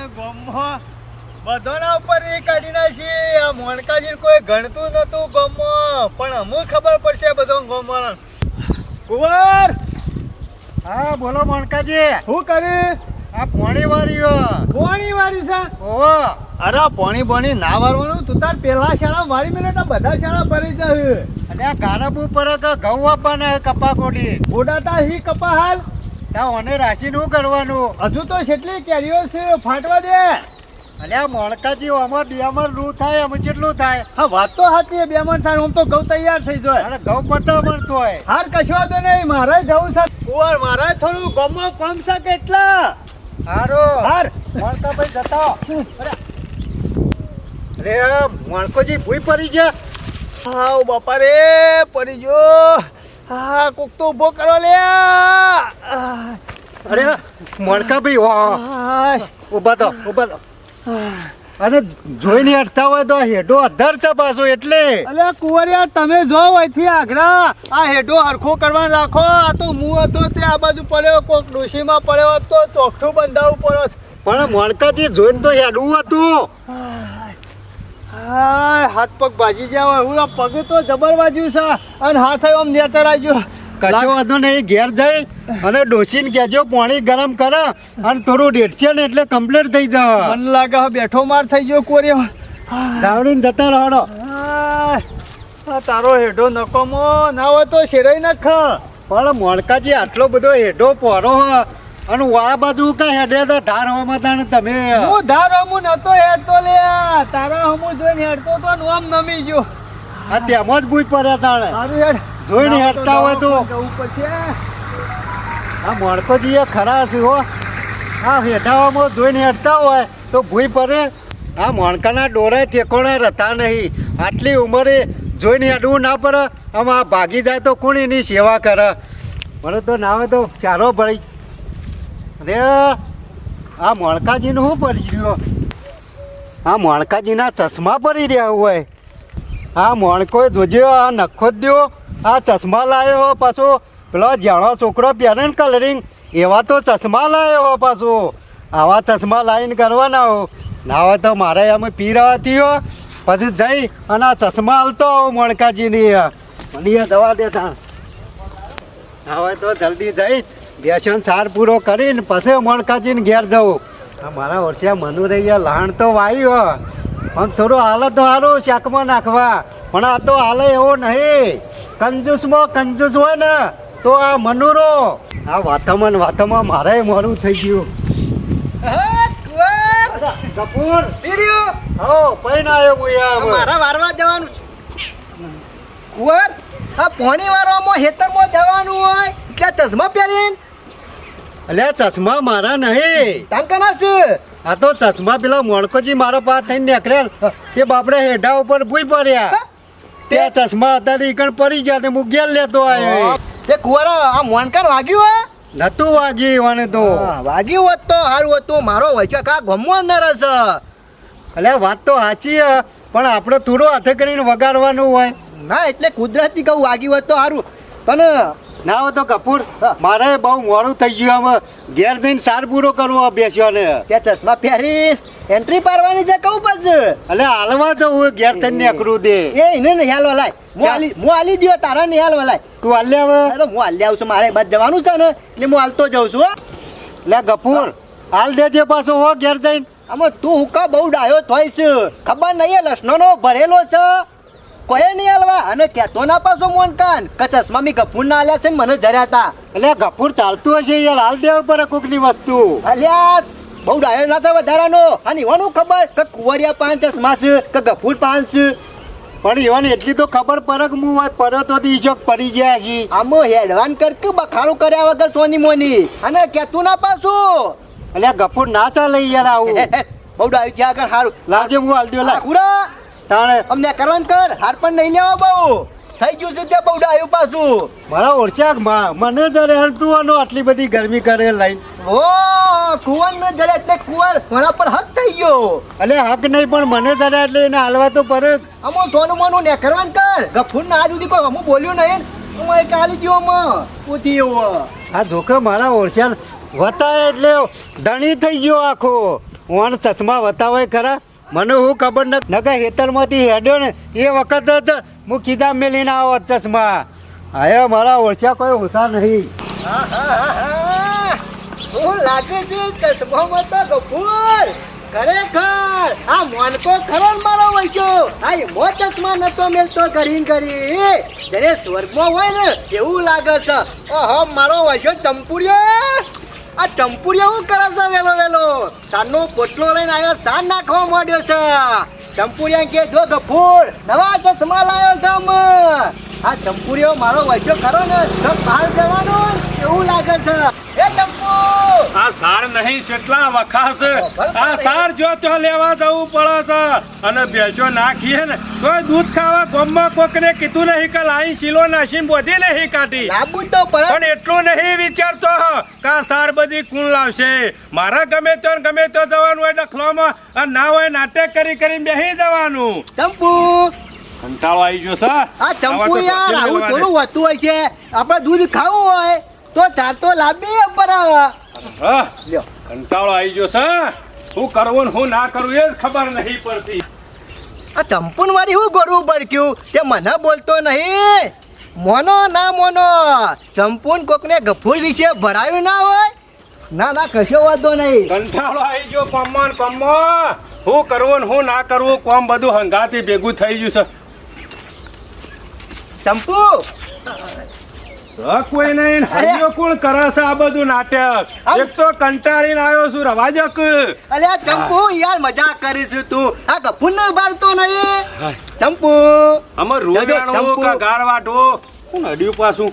અને ગોમમાં બધાના ઉપર એ કાઢી નાખી. આ મોણકાજી કોઈ ગણતું નતું ગોમમાં પણ અમુક ખબર પડશે બધો ગોમમાં કુંવર! હા બોલો મણકાજી. શું કર્યું આ પોણી વાળીઓ પોણી વાળી છે? ઓહો. અરે પોણી પોણી ના વારવાનું? તું તાર પેલા શાળા વાળી મિનિટ તો બધા શાળા ભરી જાય. અને આ ગારબ ઉપર ઘઉં આપવાના કપા કોડી ઉડાતા હી કપા હાલ ઓને રાશી નું કરવાનું. હજુ તો કેટલી કેરીઓ છે ફાટવા દે. અને આ મોણકાજી આમાં બેમાં રૂ થાય અમે કેટલું થાય. હા વાત તો હતી બે મણ થાય હું તો ઘઉં તૈયાર થઈ જાય. અને ઘઉં પચાસ મળતો હોય. હાર કશવા તો નહીં મારે ઘઉં સાથે કુંવર મારે થોડું ગમો કમ છે કેટલા? હારો. હાર. મોણકા ભાઈ જતા. અરે. મોણકોજી મણકોજી ભૂઈ પડી ગયા. હા બાપા રે પડી ગયો. હા કોક તો ઊભો કરો લે. અરે મણકા ભાઈ વાહ ઊભા તો ઊભા તો. અને જોઈને અટતા હોય તો હેડો અધર છે પાછો એટલે. અલે કુંવરિયા તમે જો અહીંથી આઘરા આ હેડો હરખો કરવા રાખો. આ તો મુ હતો તે આ બાજુ પડ્યો. કોક ડોશીમાં પડ્યો હતો તો ચોખ્ઠું બંધાવું પડ્યો પણ મણકાજી જોઈને તો હેડવું હતું. હાય હાથ પગ ભાજી ગયા હોય. હું પગ તો જબર વાજ્યું છે અને હાથ આમ નેચર આવ્યો કશો વાંધો નહીં ઘેર જઈ અને ડોસીને કહેજો પાણી ગરમ કરે અને થોડું ડેટશે ને એટલે કમ્પ્લીટ થઈ જાવ. મને લાગે બેઠો માર થઈ ગયો કોરિયો ધાવડીને જતા રહો. તારો હેડો નકોમો. ના હોય તો શેરાઈ નાખ. પણ મોણકાજી આટલો બધો હેડો પોરો હ. અને આ બાજુ કઈ હેડે તો ધાર હોવામાં તાણે તમે. હું ધાર હમું નતો હેડતો લે. તારા હમું જોઈને હેડતો તો નોમ નમી ગયો. આ તેમ જ ભૂજ પડ્યા તાણે. હેડ. જોઈને હેડતા હોય તો. આ મળતો જઈએ ખરા છે હો. આ હેઠાવામાં જોઈને હેડતા હોય તો ભૂઈ પડે. આ મોણકાના ડોરે ઠેકોણે રહેતા નહીં. આટલી ઉંમરે જોઈને હેડવું ના પડે. આમાં આ ભાગી જાય તો કોણ એની સેવા કરે? મને તો ના હોય તો ચારો ભરી અરે આ મોણકાજીનું શું પડી રહ્યો? આ મોણકાજીના ચશ્મા પડી રહ્યા હોય. આ મોણકો જોજો, આ નખો જ દ્યો. આ ચશ્મા લાવ્યો પાછો. પેલો જાણો છોકરો પહેરે કલરિંગ એવા તો ચશ્મા લાવ્યો પાછો. આવા ચશ્મા લાવીને કરવાના હો. ના હોય તો મારે એમ પીરાવાતી હો. પછી જઈ અને આ ચશ્મા હાલતો આવું મોણકાજીની. મને દવા દેતા ના હોય તો જલ્દી જઈ. વ્યસન સાર પૂરો કરીને પછી મોણકાજીને ઘેર જવું. મારા વર્ષે મનુ રહી લહાણ તો વાયું પણ થોડું હાલત તો સારું શાકમાં નાખવા. પણ આ તો હાલે એવો નહીં. કંજૂસમાં કંજૂસ હોય ને, તો આ મનુરો. આ વાતમાં વાતમાં મારે મોડું થઈ ગયું. કપૂર. હો, પૈણ આવ્યો હું મારા વારવા જવાનું કુંવર, આ પોણી વારવામાં હેતરમાં જવાનું હોય, એટલે ચશ્મા પહેરીને અલ્યા ચશ્મા મારા નહીં. તાંકના છે? આ તો ચશ્મા પેલા મોણકોજી મારા પા થઈને નીકળ્યા તે બાપડે હેઠા ઉપર ભૂઈ પડ્યા. તે ચશ્મા હતા ને ઈકણ પડી ગયા તે હું ઘેર લેતો આવ્યો તે કુવારો આ મોનકર વાગ્યું હે? નતું વાગી વાને તો. વાગ્યું હોત તો હારું હતું મારો વૈચા કા ગમવો અંદર રસ અલ્યા વાત તો સાચી હે પણ આપણે થોડો હાથે કરીને વગાડવાનું હોય. ના એટલે કુદરતી કહું વાગ્યું હોત તો સારું પણ ના હોય તો કપૂર મારે બહુ મોડું થઈ ગયું હવે ઘેર જઈને સાર પૂરો કરવો બેસ્યો કે ચશ્મા પહેરી એન્ટ્રી પાડવાની છે કહું પછી એટલે હાલવા તો હું ઘેર થઈને નીકળું દે. એ એને નહીં હાલ લાય. હું હાલી હું હાલી દ્યો તારા નહીં હાલ વલાય તું હાલ્યા આવે અરે હું હાલ આવું છું મારે બાદ જવાનું છે ને એટલે હું હાલતો જાઉં છું હો. લે કપૂર હાલ દેજે પાછો હો ઘેર જઈને. આમાં તું હુકા બહુ ડાયો થોઈશ ખબર નહીં એ લસણોનો ભરેલો છે. કોઈ નહીં હાલવા. અને કહેતો ના પાછો મોન કાન કચાસ મમ્મી મી ગફૂર ના આલ્યા છે ને મને જર્યા હતા. એટલે ગફૂર ચાલતું હશે યાર. હાલ દેવા પડે કોકની વસ્તુ. અલ્યા બહુ ડાયો ના થાય વધારાનો. અને એવાનું ખબર કે કુંવરિયા પાંચ ચશ્મા છે કે ગફૂર પાંચ. પણ એવાને એટલી તો ખબર પરક હું હતી પડ્યો તો ઈજોક પડી ગયા છે. આમાં હેડવાન કર કે બખાડું કર્યા વગર સોની મોની. અને કહેતું ના પાછું. એટલે ગફૂર ના ચાલે યાર આવું. બહુ ડાયો થયા આગળ સારું લાવજે હું હાલ દઉં લાવ. પૂરા. તાણે અમને કરવાનું કર હાર પણ નહીં લેવા બહુ. થઈ ગયું છે ત્યાં બહુ ડાયું પાછું. મારા ઓળખ્યા મને જયારે હરતું આનો આટલી બધી ગરમી કરે લઈ ઓ કુંવર ને જરા એટલે કુંવર મારા પર હક થઈ ગયો. એટલે હક નહીં પણ મને જરા એટલે એને હાલવા તો પડે. અમો સોનું મોનું ને કરવાનું કર. ગફૂર ના આજ સુધી કોઈ અમુક બોલ્યું નહીં. હું એ કાલી ગયો માં. પૂછી એવો આ જોકે મારા ઓળખ્યા વતા એટલે ધણી થઈ ગયો આખો. ઓણ ચશ્મા બતાવે ખરા? મને હું ખબર ન નકર હેતરમાંથી હેડ્યો ને એ વખત જ હું કીધા મેલીને આવો ચશ્મા. હવે મારા ઓળખ્યા કોઈ હોશા નહીં. હા, લાગે છે ચશ્મામાં તો ગફૂર. ખરેખર આ મોનકો ખરો મારો વૈશ્યો આ એમો ચશ્મા નતો મેલતો કરીને કરી જયારે સ્વર્ગમાં હોય ને એવું લાગે છે. ઓહો મારો વૈશ્યો ચંપુડિયો. આ ચંપુડિયો શું કરે છે વેલો વેલો. સાંજનો પોટલો લઈને આવ્યો સાન નાખવા માંડ્યો છે. ચંપુડિયા કે જો ગફૂર નવા ચશ્મા લાવ્યો છે અમે. આ ચંપુડિયો મારો વૈશ્યો ખરો ને તો બહાર જવાનો એવું લાગે છે. આ સાર નહીં કેટલા વખાસ. આ સાર જો તો લેવા જવું પડે છે. અને બેચો નાખીએ ને તો દૂધ ખાવા ગોમમાં કોકને કીધું નહીં કે લાઈ શીલો નાસીને બોધી નહીં કાઢી. તો પણ એટલું નહીં વિચારતો કે સાર બધી કુણ લાવશે. મારા ગમે તો ગમે તો જવાનું હોય ડખલોમાં અને ના હોય નાટક કરી કરી બેસી જવાનું. ચંપુ કંટાળો આવી ગયો સર આ ચંપુ યાર આવું થોડું હોતું હોય છે. આપણે દૂધ ખાવું હોય. તો ચાર તો લાંબી બરાબર હા લ્યો. કંટાળો આવી ગયો છે શું કરવું ને શું ના કરવું એ જ ખબર નહીં પડતી. આ ચંપુન વાળી હું ગોરવું પડક્યું તે મને બોલતો નહીં. મોનો ના મોનો. ચંપુન કોકને ગફૂર વિશે ભરાયું ના હોય? ના ના કશો વાંધો નહીં. કંટાળો આવી ગયો કોમમાં ને હું શું કરવું ને શું ના કરવું કોમ બધું હંગાથી ભેગું થઈ ગયું છે. ચંપુ! કોઈ નહીં હરિયો કોણ કરે છે આ બધું નાટક. એક તો કંટાળીને આવ્યો છું રવાજક અલે ચંપુ યાર મજાક કરીશું તું. આ ગફૂર ને બાળતો નહીં. ચંપુ. રોગાણું ચંપુ. કે અડ્યું પાછું.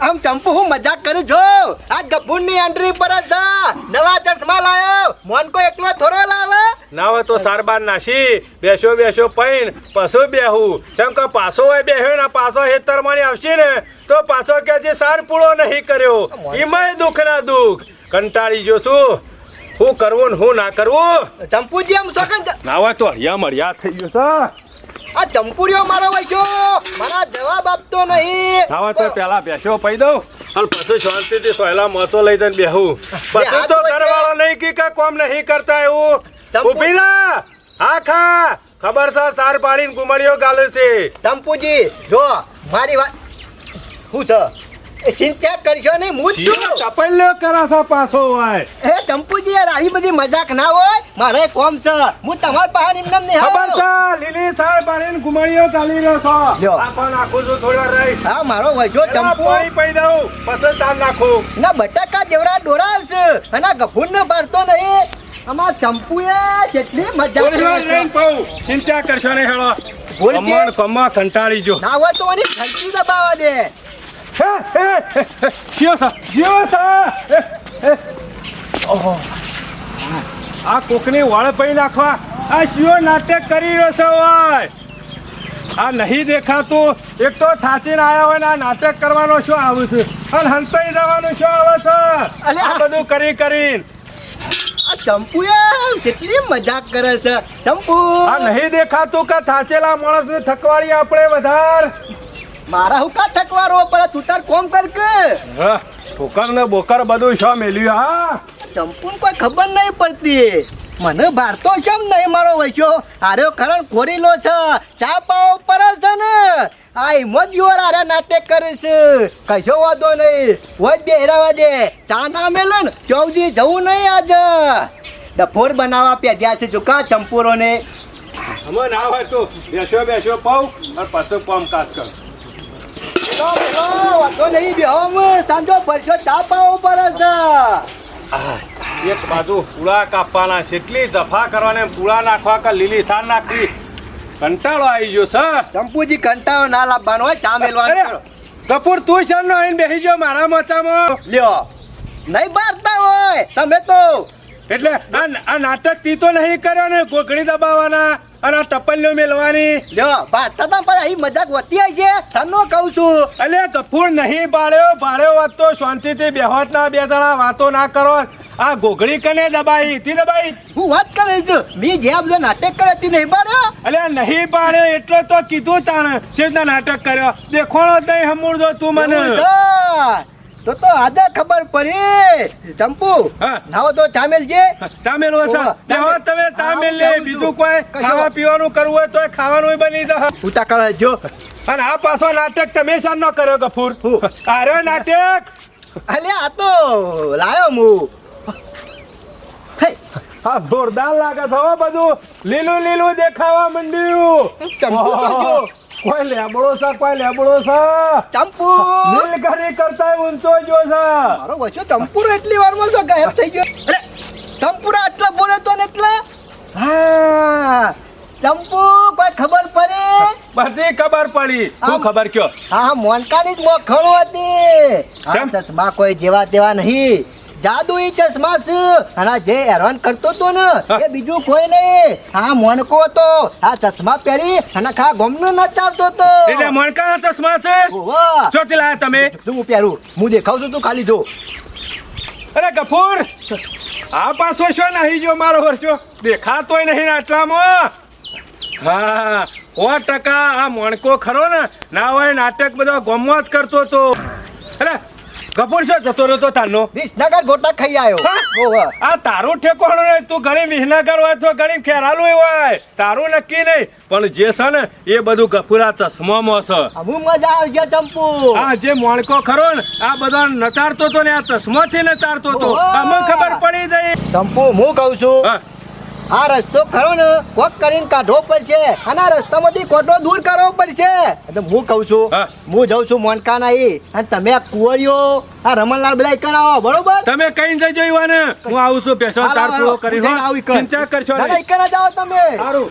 આમ ચંપુ હું મજાક કરું છો. આ ગફૂરની એન્ટ્રી પર જ છે. નવા ચશ્મા લાયો. મોનકો એકલો થોડો લાવે. ના હોય તો સારબાર નાસી બેસો બેસો પૈન પશુ બેહું. જેમ કે પાછો હોય બેહ્યો ને પાછો હેતરમાની આવશે ને તો પાછો કે છે સાર પૂળો નહીં કર્યો. એમાંય દુઃખ ના દુઃખ. કંટાળી જોશું છું. શું કરવું ને હું ના કરવું? ચંપુજી આમ સકન ના હોય તો હરિયા મરિયા થઈ ગયો છે. આ ચંપુડીઓ મારો વૈસો મારા જવાબ આપતો નહીં. ના હોય તો પેલા બેસો પૈ દઉં. અને પછી શાંતિથી સોયલા મોચો લઈ જઈને બેહું. પછી તો ઘરવાળો નહીં કી કે કોમ નહીં કરતા એવું. ચંપુ- રા આખા! ખબર છે સાર પાડીને ગુમડીઓ ગાલે છે. ચંપુજી જો મારી વાત શું છે? એ ચિંતા કરશો નહીં હું જ છું. ચપલ્યો કરાસા પાછો હોય એ યાર આવી બધી મજાક ના હોય? મારે કોમ છે. હું તમાર પાસે નિમનમ નહીં ખબર છે લીલી સાર પાડીને ગુમડીઓ ગાલી રહ્યો છો. આ પણ નાખું છું થોડી વાર રહી હા મારો પેલા ચંપુ પાણી પી દઉં પછી તાર નાખું. ના બટાકા દેવરા ડોરાલ છે. અને ગફૂર ને ભરતો નહીં. અમાર ચંપુએ કેટલી મજા કરી ચિંતા કરશો નહીં હેળો કમર કમર કંટાળી જો. ના હોય તો એની ઘંટી દબાવા દે. જીઓ સા, જીઓ સા. ઓહો. આ કોકની વાળ પઈ નાખવા. આ શિયો નાટક કરી રહ્યો છે ઓય. આ નહીં દેખાતું. એક તો થાચીને આવ્યા હોય ને આ નાટક કરવાનો શું આવ્યું છે? અને હંતાઈ જવાનું શું આવે છે. આ બધું કરી કરીને. આ ચંપુએ કેટલી મજાક કરે છે. ચંપુ આ નહીં દેખાતું કે થાચેલા માણસને થકવાડી આપણે વધાર? મારા હું કા થકવારો? પર તું તાર કોમ કર કે. હા, ઠોકર ને બોકર બધું શું મેલ્યું હા? ચંપુ કોઈ ખબર નહીં પડતી. મને ભારતો કેમ નહીં મારો વૈશ્યો? આર્યો ખરણ ખોરીલો છે. ચા પાવ પર છે ને. આ હિંમત જીવર આરે નાટક કરીશ કશો વાંધો નહીં. હોય દે હેરાવા દે. ચા ના મેલે ને ચૌદી જવું નહીં આજ. ડફોર બનાવવા પેધ્યા છે ચુકા ચંપુરોને. અમે ના હોય તો બેસો બેસો પાઉં અને પાછું પામ કાચ કર. વાંધો નહીં બેહો અમે. સાંજો ભરશો ચા પાવ પર છે. એક બાજુ પૂળા કાપવાના કેટલી જફા કરવાને પૂળા નાખવા કે લીલી સાર નાખવી. કંટાળો આવી ગયો સર. ચંપુજી કંટાળો ના લાવવાનો હોય ચા મેલવાનો કપૂર તું સર નો આવીને બેસી ગયો મારા મચામાં? લ્યો. નહીં બારતા હોય તમે તો. એટલે આ આ નાટક તી તો નહીં કર્યો ને ગોગળી દબાવવાના? અને ટપલ્યો મેલવાની. લ્યો બારતા તા પણ અહીં મજાક વધી આવી છે. તનો કહું છું. અલે કફૂર નહીં બાળ્યો. બાળ્યો વાત તો શાંતિથી બેહોત ના બે જણા વાતો ના કરો. આ ગોગળી કને દબાઈ? તી દબાઈ? હું વાત કરે છું મેં જે આ નાટક કરે તે નહીં બાળ્યો. અલે નહીં બાળ્યો એટલો તો કીધું તાણે. શેના નાટક કર્યો. દેખોણો તઈ હમુરદો તું મને. તો તો આજે ખબર પડી. ચંપુ. નાવો તો ચામેલ ચામેલ વસા ઓવા, તમે ચામેલ લે બીજું કોઈ ખાવા પીવાનું કરવું હોય તો ખાવાનું બની દે ઉતા કરે જો. અને આ પાછો નાટક તમે શાન ન કર્યો ગફૂર? અરે નાટક! અલે આ તો લાયો હું. હા જોરદાર લાગે છે હો બધું. લીલું લીલું દેખાવા માંડ્યું. ચંપુ તો કોઈ લેબડો છે કોઈ લેબડો છે? ચંપુ! નીલગરી કરતા ઊંચો જો છે. મારો વચ્ચે ચંપુરો એટલી વારમાં તો ગાયબ થઈ ગયો. અરે ચંપુરા આટલા બોલે તો ને એટલે? હા ચંપુ કોઈ ખબર પડી? બધી ખબર પડી. શું ખબર કયો? હા હા મોનકાની જ મોખણો હતી? ચશ્મા કોઈ જેવા તેવા નહીં. જાદુઈ ચશ્મા છે. અને જે હેરાન કરતો તો ને એ બીજું કોઈ નહીં. આ મોનકો હતો. આ ચશ્મા પહેરી અને ખા ગમનો નચાવતો તો એટલે મણકાના ચશ્મા છે. ચોથી લાયા તમે? હું પહેરું? હું દેખાવ છું તું ખાલી જો. અરે ગફુર! આ પાછો છો નહીં જો મારો વરચો દેખાતોય નહીં આટલામાં. હા સો ટકા આ મણકો ખરો ને ના હોય નાટક બધો ગમવા જ કરતો તો. અરે ગફૂર છો જતો રહ્યો તારનો. વિસનગર ગોટા ખાઈ આવ્યો આ તારું ઠેકોણું નહીં તું ઘણી વિસનગર હોય તો ઘણી ખેરાલું હોય. તારું નક્કી નહીં પણ જે છે ને એ બધું ગફુરા ચશ્મામાં છે. હું મજા આવશે ચંપુ. આ જે મોણકો ખરો ને આ બધો નચાડતો તો ને આ ચશ્માથી નચાડતો તો. આમાં અમને ખબર પડી જઈ ચંપુ હું કહું છું આ રસ્તો ખરો ને કોક કરીને કાઢવો પડશે અને આ રસ્તામાંથી કોટો દૂર કરવો પડશે. એટલે હું કહું છું હા. જઉં છું મોનકા નહીં અને તમે આ કુંવરીઓ આ રમણલાલ બધા આવો બરોબર? તમે કઈ જજો ઈવાને હું આવું છું પેશો ચાર પૂરો કરી. ચિંતા કરશો ના, ના, નહીં એકણ તમે. સારું.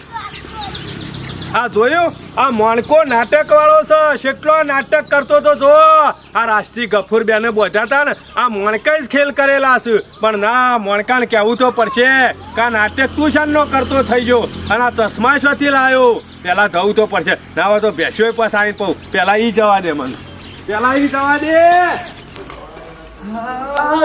આ જોયું? આ મોણકો નાટક વાળો છે કેટલો નાટક કરતો તો જો. આ રાષ્ટ્રીય ગફુર બેને બોજાતા ને. આ મોણકા જ ખેલ કરેલા છે. પણ ના, મોણકાને કહેવું તો પડશે કા નાટક તું શાન નો કરતો થઈ ગયો? અને આ ચશ્મા શોથી લાયો? પેલા જવું તો પડશે. ના હોય તો બેસ્યો પાસ આવી પઉ પેલા ઈ જવા દે મને. પેલા ઈ જવા દે.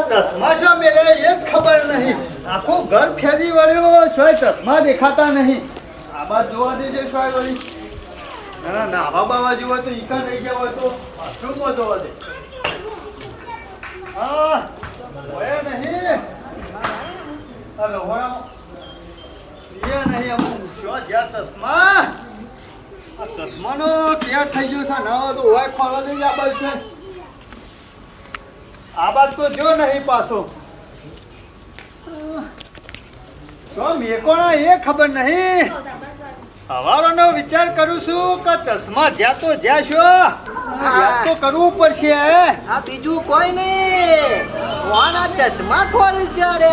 ચશ્મા એ ખબર નહીં. આખો ઘર ફેરી વળ્યો ચશ્મા દેખાતા નહીં. આ બાદ જોવા દેજે શોય વળી ના ના નાવા બાવા જોવા તો ઈકા થઈ ગયા હોય તો બાથરૂમમાં જોવા દે. હા, હોય નહીં. આ લોહડા એ નહીં અમુક શો જ્યાં ચશ્મા. આ ચશ્માનો ક્યાં થઈ ગયો છે, ના તો હોય ખોલવા દેજે આ બાજુ. આ બાદ તો જો નહીં પાછો. તો મેકોણા એ ખબર નહીં. હવારોનો વિચાર કરું છું કે ચશ્મા જ્યાં તો જ્યાં છો તો કરવું પડશે આ બીજું કોઈ નહીં. ચશ્મા ખોરી છે અરે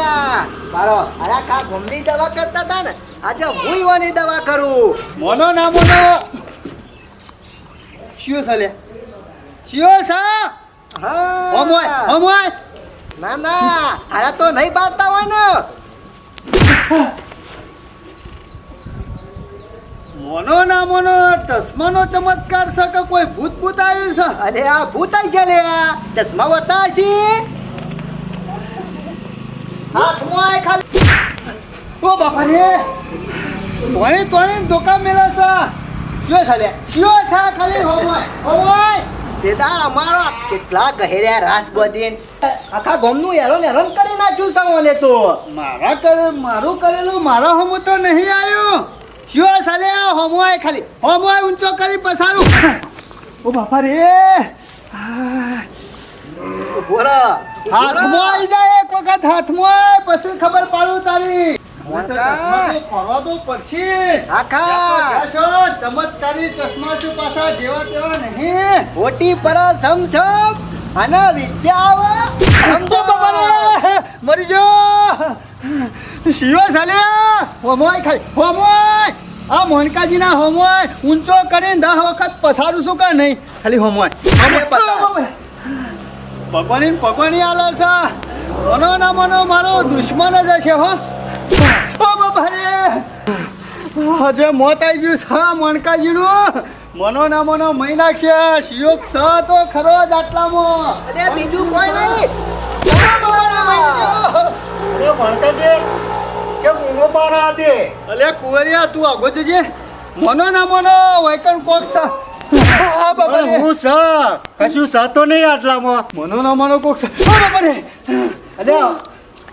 મારો અરે આ કા ઘૂમની દવા કરતા હતા ને આજે હું દવા કરું. મોનો ના મોનો. શિયો ચાલે શિયો સા? હા. હોય ઓમ ના ના અરે તો નહીં બાંધતા હોય ને. મોનો ના મોનો, ચશ્માનો ચમત્કાર છે કે કોઈ ભૂત ભૂત આવ્યું છે? અરે આ ભૂત આવી છે લે ચશ્મા વતા છે હાથમાં આય ખાલી. ઓ બાપા રે તોણી તોણી ધોકા મેલા છે. શું ચાલે શું છા ખાલી? હોમોય હોમોય? તેદાર અમારો કેટલા ગહેર્યા રાસ બધીન આખા ગામનું હેરાન હેરાન કરી નાખ્યું છે મને તો. મારા કર મારું કરેલું મારા હોમો તો નહીં આવ્યું. શું સાલે આ હોમોય ખાલી? હોમોય ઊંચો કરી પસારું. ઓ બાપા રે. બોરા હાથમાં આવી જાય એક વખત હાથમાં પછી ખબર પાડું તારી. ચમત્કારી ચશ્મા છે પાછા જેવા તેવા નહીં. ખોટી પર સમસમ અને વિદ્યા સમજો મરી જો. શિયો ચાલ્યા હોમોય ખાલી હોમોય. આ મોનકાજીના હોમોય ઊંચો કરીને દહ વખત પસારું શું કે નહીં. ખાલી હોમોય. ભગવાની ભગવાની આલે છે. મનો ના મનો મારો દુશ્મન જ છે હો. ઓ બાપા રે આજે મોત આવી ગયું છે મણકાજીનું? મનો ના મનો મહી નાખશે શિયોગ સ તો ખરો જ આટલામાં. અરે બીજું કોઈ નહીં. મણકાજી કેમ ઊંઘો પારા દે? અલે કુંવરિયા તું આગો જજે. મનો ના મનો વૈકણ કોક સા. હા સા? કશું સ તો નહીં આટલામાં. મનો ના મનો કોક છે. હા બાપા અલ્યા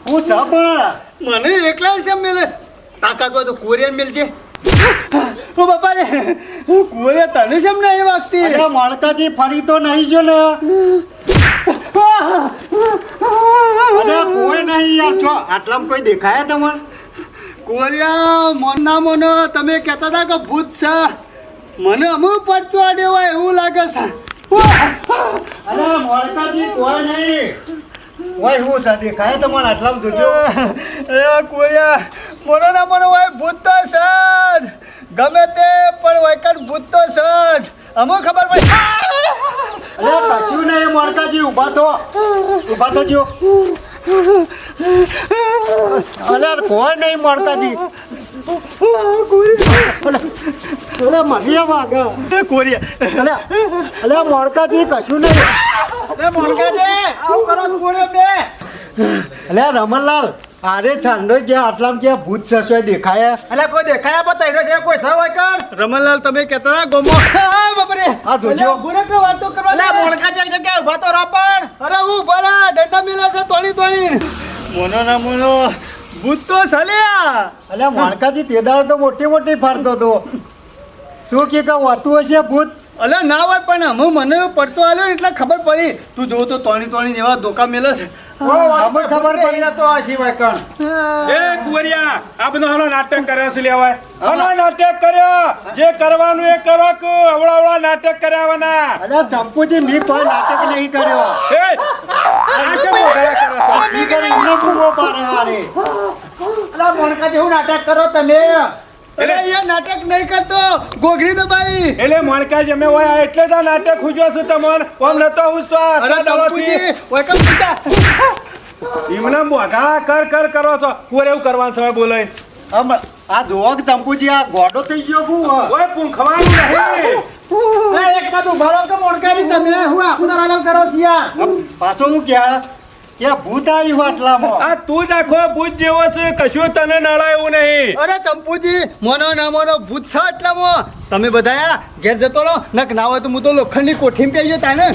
હું સ પણ મને એકલા છે મેલે. તાકાત હોય તો કોરિયન મિલજે. ઓ બાપા રે કોરિયા તને જેમ ના એ વાગતી. અલ્યા માણકાજી ફરી તો નહીં જો ને. અરે કોઈ નહીં યાર. છો આટલામાં કોઈ દેખાય તમને? કોરિયા મન મોનો તમે કહેતા હતા કે ભૂત છે. મને અમુક પડતો આડ્યો હોય એવું લાગે છે. અલ્યા માણકાજી કોઈ નહીં. ઓય હું છે દેખાયા તમને આટલામાં જોજો. એ કોયા મોનો ના મોનો હોય ભૂત તો ગમે તે પણ વૈકટ ભૂત તો. અમુક ખબર પડી. અલ્યા ને નહીં માણકાજી ઊભા તો ઊભા તો જો. અલ્યા કોણ નહીં માણકાજી અલ્યા મહિયા વાગે કોરિયા અલ્યા અલ્યા માણકાજી કશું નહીં એ મોણકાજી આવું કરો છો બે અલ્યા રમણલાલ અરે છાંડો કે આટલામાં ગયા ભૂત સસવાય દેખાયા અલે કોઈ દેખાયા બતાવ્યો છે કોઈ હોય કર રમણલાલ તમે કેતા ગોમો. હા બાપરે. આ જોજો. ગુરે કે વાતો કરવા અલે મોણકા ચક જગ્યા ઊભા તો પણ. અરે હું ભલા ડંડા મેલા છે તોણી તોડી. મોનો ના મોનો. ભૂત તો સલ્યા! અલ્યા, માણકાજી તે દાડે તો મોટી મોટી ફરતો હતો. શું કે કહું, હતું હશે ભૂત? અલે ના હોય પણ અમે મને પડતો આલ્યો એટલે ખબર પડી. તું જોઉં તો તોણી તોણી જેવા ધોકા મેલે છે. ખબર ખબર પડી. તો આ સિવાય કણ. એ કુંવરિયા આ બધો હલો નાટક કર્યા છે લેવાય. હલો નાટક કર્યો. જે કરવાનું એ કરો કે અવળા અવળા નાટક કર્યાવાના અલ્યા ચંપુજી મેં કોઈ નાટક નહીં કર્યો. એ આ શું મોઢાયા કરો છો? ઈ કરી ઈને પૂરો પાડે અલા મોણકા જેવું નાટક કરો તમે. અરે અહીંયા નાટક નહીં કરતો. ગોગરી દબાઈ એટલે મણકા જમે હોય એટલે તો નાટક ખુજ્યો છું તમને. ઓમ નતો હુજતો અરે તળોથી. વેલકમ સીતા એમને મોઢા કર કર કરો છો. કુંવર એવું કરવાનું છે આમ આ જોવો કે ચંપુજી આ ગોડો થઈ ગયો હું ઓય પૂંખવાનું નહીં. એક બાજુ ભરો કે મોણકાની તમે. હું આખું કરો છીએ પાછો હું ક્યાં? કે ભૂત આવ્યું આટલામાં? આ તું જ આખો ભૂત જેવો છે કશું તને એવું નહીં. અરે ચંપુજી મોનો નામોનો ભૂત છે એટલામાં તમે બધા ઘેર જતો રહો નક ના હોય તો હું તો લોખંડની કોઠી પી ગયો તાને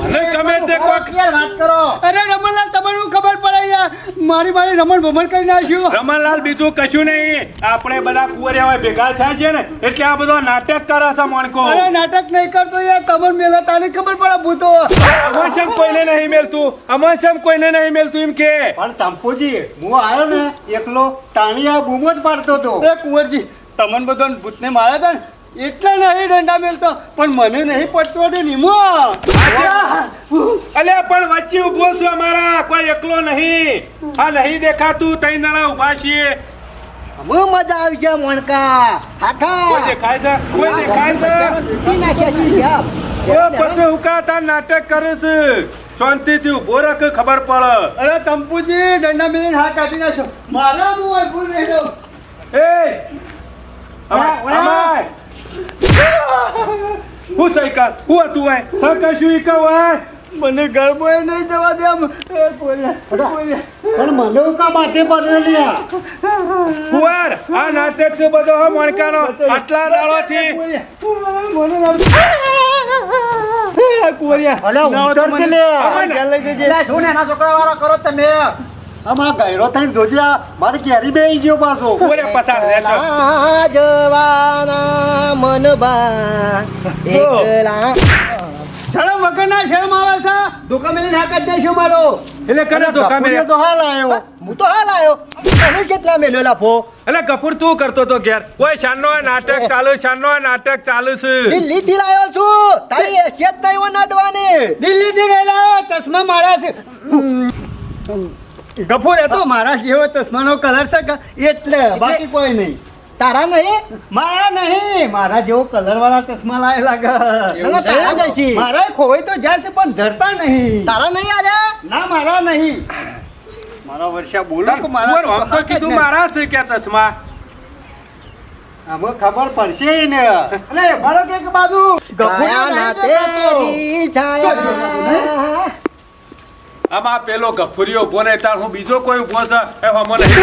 મને ગમે તે કોક વાત કરો. અરે રમણલાલ તમને ખબર પડે યાર. મારી મારી રમણ ભમણ કરી નાખ્યું. રમણલાલ બીજું કશું નહીં. આપણે બધા કુંવરિયા ભેગા થયા છે ને એટલે આ બધો નાટક કરે છે મણકો. અરે નાટક નહીં કરતો યાર તમને મેલા તાને ખબર પડે ભૂતો. અમરશમ કોઈને નહીં મેલતું? અમરશમ કોઈને નહીં મેલતું એમ કે? પણ ચંપુજી હું આવ્યો ને એકલો તાણી આ બૂમો જ પાડતો હતો. એ કુંવરજી તમને બધો ભૂતને માર્યા હતા ને? એટલે નહીં દંડા મેલતો. પણ મને નહીં પડતો ને નિમો. અલ્યા પણ વચ્ચે ઊભો છું અમારા. કોઈ એકલો નહીં. આ નહીં દેખાતું તઈ નળા ઊભા છીએ. અમે મજા આવી છે મોણકા. કોઈ દેખાય છે? કોઈ દેખાય છે? ઓ પછી હુકા તાર નાટક કરે છે? શાંતિથી ઊભો રાખ ખબર પડે. અરે તંપુજી દંડા મેલીને હા કાઢી નાખો મારા હું ભૂલ નહીં એ અમાર હું સહકાર હું હતું વાય સહકાર શું ઈ કહું મને ગરબોએ નહીં જવા દે આમ. પણ મને કા માથે પડેલી આ? કુવાર આ નાટક છે બધો હો મણકાનો? આટલા દાડોથી. અલ્યા ઉતર કે લે. આમ આ ગયરો થઈને જોજ્યા મારી કેરી બે ગયો પાછો. કુંવરે પસાર રહેશો જવાના મનબા એકલા. શરમ વગરના શરમ આવે છે? ધોકા મેલી નાકા દેશો મારો. એટલે કરે કામે ગફુરીએ તો હાલ આવ્યો હું તો હાલ આવ્યો તમે કેટલા મેલ્યો લાફો. એટલે કપૂર તું કરતો તો ઘેર. ઓય શાનનો નાટક ચાલુ શાનનો નાટક ચાલુ છે. દિલ્હી થી લાવ્યો છું. તારી હેસિયત નહીં નડવાની. દિલ્હી થી નહીં ચશ્મા મારા છે. ગફુર હતો મારા જેવો ચશ્માનો કલર છે એટલે બાકી કોઈ નહીં. તારા નહીં? મારા નહીં મારા જેવો કલર વાળા ચશ્મા લાયેલા લાગે તારા જશે. મારા ખોવાઈ તો જાય છે પણ ધરતા નહીં. તારા નહીં આજે? ના મારા નહીં. મારા વર્ષા બોલો તો મારા તો કીધું મારા છે કે ચશ્મા? આમાં ખબર પડશે ને અરે મારો કે એક બાજુ? ના તેરી છાયા. આમાં પેલો ગફુરીયો ઊભો નહીં તાર હું બીજો કોઈ ઊભો છે? એ હમો નહીં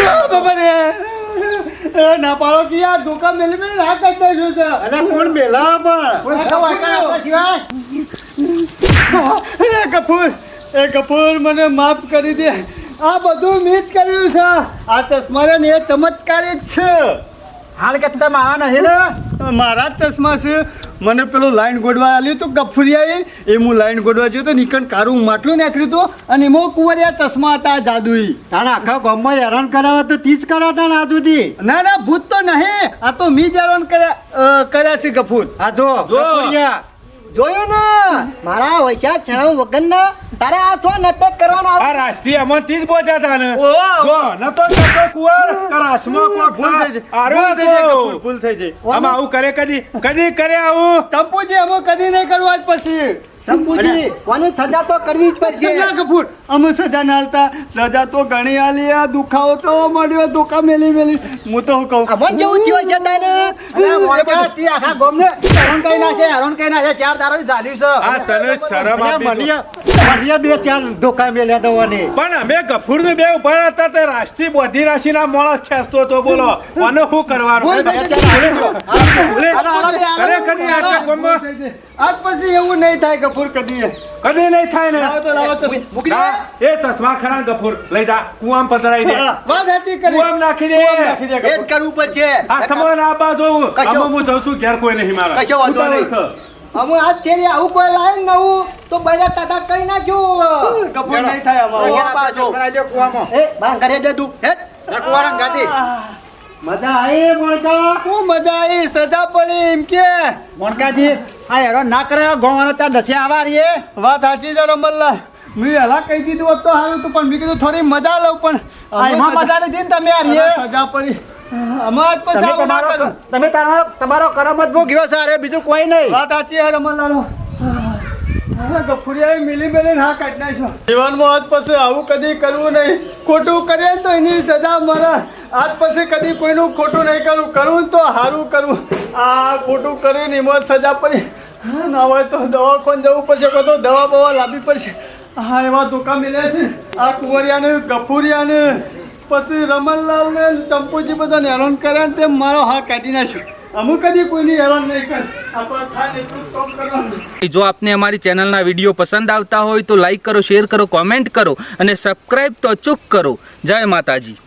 એ ના પાડો કે યાર ધોકા મેલી મેલી ના કરતા જો છે. અલા કોણ મેલા પણ એ ગફુર એ ગફુર મને માફ કરી દે. આ બધું મીત કર્યું છે. આ ચશ્મા ને એ ચમત્કારી જ છે. હાલ કે તમે મારા નહીં ને? મારા ચશ્મા છે. મને પેલું લાઈન ગોડવા આવ્યું હતું ગફુરિયાએ. એ હું લાઈન ગોડવા જોયું તો નીકળ કારું માટલું નાખ્યું હતું અને એમાં કુંવરિયા ચશ્મા હતા જાદુઈ. તારા આખા ગામમાં હેરાન કરાવે તો તીજ કરાવતા કરાતા ને સુધી? ના ના ભૂત તો નહીં. આ તો મી જ હેરાન કર્યા કર્યા છે ગફુર. આ જો જો. ગફુરિયા. જોયું ને? મારા વૈશા છાવ વગરના તારે આ છો નાટક કરવાના આ રાષ્ટ્રીય અમરથી જ બોલ્યા તા ને. ઓહો. જો નતો નતો કુંવર કરાશમાં કોક ભૂલ થઈ જઈ આરો ભૂલ થઈ જાય આમાં આવું કરે કદી કદી કરે આવું. ચંપુજી અમો કદી નહીં કરવા જ પછી. કોને સજા તો કરવી જ પડશે? સજા કપૂર અમે સજા ના હાલતા સજા તો ઘણી આ દુખાવો તો મળ્યો મેલી મેલી. હું તો કહું. અમન જેવું થયો છે તને આખા ગોમને હેરાન કઈ નાખે હેરાન કઈ નાખે. ચાર દારો ચાલ્યું છે. આ તને શરમ આપી મને મને બે ચાર ધોકા મેલ્યા તો પણ અમે ગફુર બે ઊભા હતા તે રાષ્ટ્રીય બોધી રાશિના માણસ ખેંચતો હતો. બોલો અને શું કરવાનું. હાલો, હાલો, હાલો. આજ પછી એવું નહીં થાય કપૂર કદી કદી નહીં થાય ને. લાવો તો લાવો તો. મૂકી દે. એ ચશ્મા ખરા ગફુર. લઈ જા. કુવામ પધરાઈ દે. વાત હતી કરી. કુવામ નાખી દે. નાખી દે એક કર ઉપર છે. આ તમારે આ કશો- આમાં હું જઉં છું ઘેર કોઈ નહીં મારા. કશો વાંધો નહીં. અમે આજ છેલ્લે આવું કોઈ લાઈન હું તો બૈરા ટાટા કરી નાખ્યું ગફુર નહીં થાય અમારું. દે પાછો. એ બાર કરે દે તું હે રખવારણ ગાતી મજા આવી મોણકા હું મજા આવી સજા પડી એમ કે. મોનકાજી આ હેરો ના કરે ગોવાનો ત્યાં નથી આવા રહીએ વાત સાચી છે રમલ્લા. મેં હેલા કહી દીધું હોત તો સારું હતું પણ મેં કીધું થોડી મજા લઉં પણ એમાં મજા નથી ને તમે આ રહીએ સજા પડી. અમાર જ પછી આવું ના કરો. તમે તારો તમારો કરમ જ સારે બીજું કોઈ નહીં. વાત સાચી છે રમલ્લાનો. ગફુરિયાએ મિલી મિલી હા કાઢી નાખ્યો. જીવનમાં આજ પછી આવું કદી કરવું નહીં. ખોટું કરીએ તો એની સજા મળે. આજ પછી કદી કોઈનું ખોટું નહીં કરવું કરવું તો સારું કરવું આ ખોટું કર્યું ને એમાં સજા પડી. હા, ના હોય તો દવાખાને જવું પડશે કાં તો દવા બવા લાવવી પડશે. હા, એવા ધોકા મળ્યા છે. આ કુંવરિયાને, ગફુરિયાને, પછી રમણલાલ ને ચંપુજી બધાને હેરાન કર્યા તે મારો હા કાઢી નાખ્યો. અમુક કદી કોઈની હેરાન નહીં કરે. જો આપને અમારી ચેનલના વીડિયો પસંદ આવતા હોય તો લાઈક કરો, શેર કરો, કોમેન્ટ કરો અને સબસ્ક્રાઈબ તો અચૂક કરો. જય માતાજી.